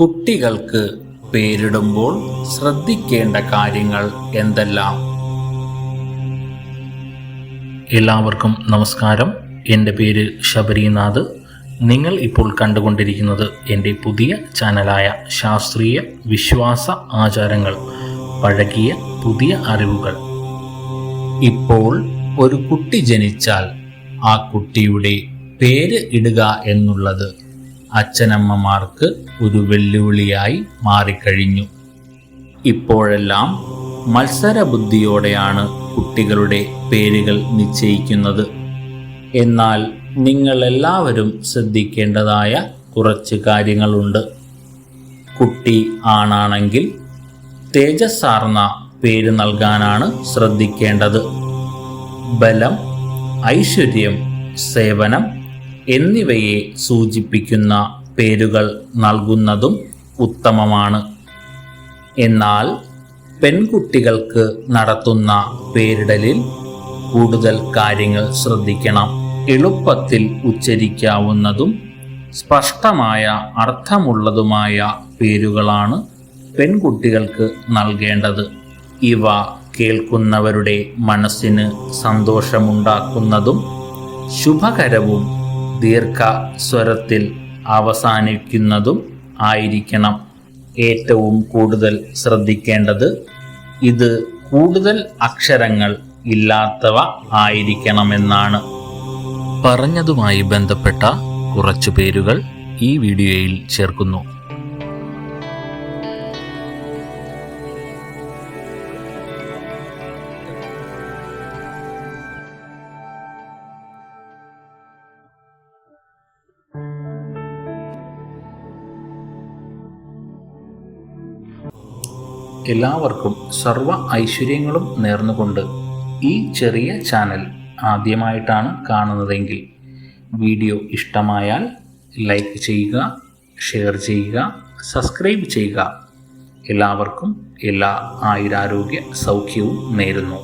കുട്ടികൾക്ക് പേരിടുമ്പോൾ ശ്രദ്ധിക്കേണ്ട കാര്യങ്ങൾ എന്തെല്ലാം? എല്ലാവർക്കും നമസ്കാരം. എന്റെ പേര് ശബരിനാഥ്. നിങ്ങൾ ഇപ്പോൾ കണ്ടുകൊണ്ടിരിക്കുന്നത് എന്റെ പുതിയ ചാനലായ ശാസ്ത്രീയ വിശ്വാസ ആചാരങ്ങൾ പഴകിയ പുതിയ അറിവുകൾ. ഇപ്പോൾ ഒരു കുട്ടി ജനിച്ചാൽ ആ കുട്ടിയുടെ പേര് ഇടുക എന്നുള്ളത് അച്ഛനമ്മമാർക്ക് ഒരു വെല്ലുവിളിയായി മാറിക്കഴിഞ്ഞു. ഇപ്പോഴെല്ലാം മത്സരബുദ്ധിയോടെയാണ് കുട്ടികളുടെ പേരുകൾ നിശ്ചയിക്കുന്നത്. എന്നാൽ നിങ്ങൾ എല്ലാവരും ശ്രദ്ധിക്കേണ്ടതായ കുറച്ച് കാര്യങ്ങളുണ്ട്. കുട്ടി ആണാണെങ്കിൽ തേജസ്സാർന്ന പേര് നൽകാനാണ് ശ്രദ്ധിക്കേണ്ടത്. ബലം ഐശ്വര്യം സേവനം എന്നിവയെ സൂചിപ്പിക്കുന്ന പേരുകൾ നൽകുന്നതും ഉത്തമമാണ്. എന്നാൽ പെൺകുട്ടികൾക്ക് നടത്തുന്ന പേരിടലിൽ കൂടുതൽ കാര്യങ്ങൾ ശ്രദ്ധിക്കണം. എളുപ്പത്തിൽ ഉച്ചരിക്കാവുന്നതും സ്പഷ്ടമായ അർത്ഥമുള്ളതുമായ പേരുകളാണ് പെൺകുട്ടികൾക്ക് നൽകേണ്ടത്. ഇവ കേൾക്കുന്നവരുടെ മനസ്സിന് സന്തോഷമുണ്ടാക്കുന്നതും ശുഭകരവും ദീർഘ സ്വരത്തിൽ അവസാനിക്കുന്നതും ആയിരിക്കണം. ഏറ്റവും കൂടുതൽ ശ്രദ്ധിക്കേണ്ടത് ഇത് കൂടുതൽ അക്ഷരങ്ങൾ ഇല്ലാത്തവ ആയിരിക്കണമെന്നാണ്. പറഞ്ഞതുമായി ബന്ധപ്പെട്ട കുറച്ചു പേരുകൾ ഈ വീഡിയോയിൽ ചേർക്കുന്നു. എല്ലാവർക്കും സർവ ഐശ്വര്യങ്ങളും നേർന്നുകൊണ്ട് ഈ ചെറിയ ചാനൽ ആദ്യമായിട്ടാണ് കാണുന്നതെങ്കിൽ വീഡിയോ ഇഷ്ടമായാൽ ലൈക്ക് ചെയ്യുക ഷെയർ ചെയ്യുക സബ്സ്ക്രൈബ് ചെയ്യുക. എല്ലാവർക്കും എല്ലാ ആയുരാരോഗ്യ സൗഖ്യവും നേരുന്നു.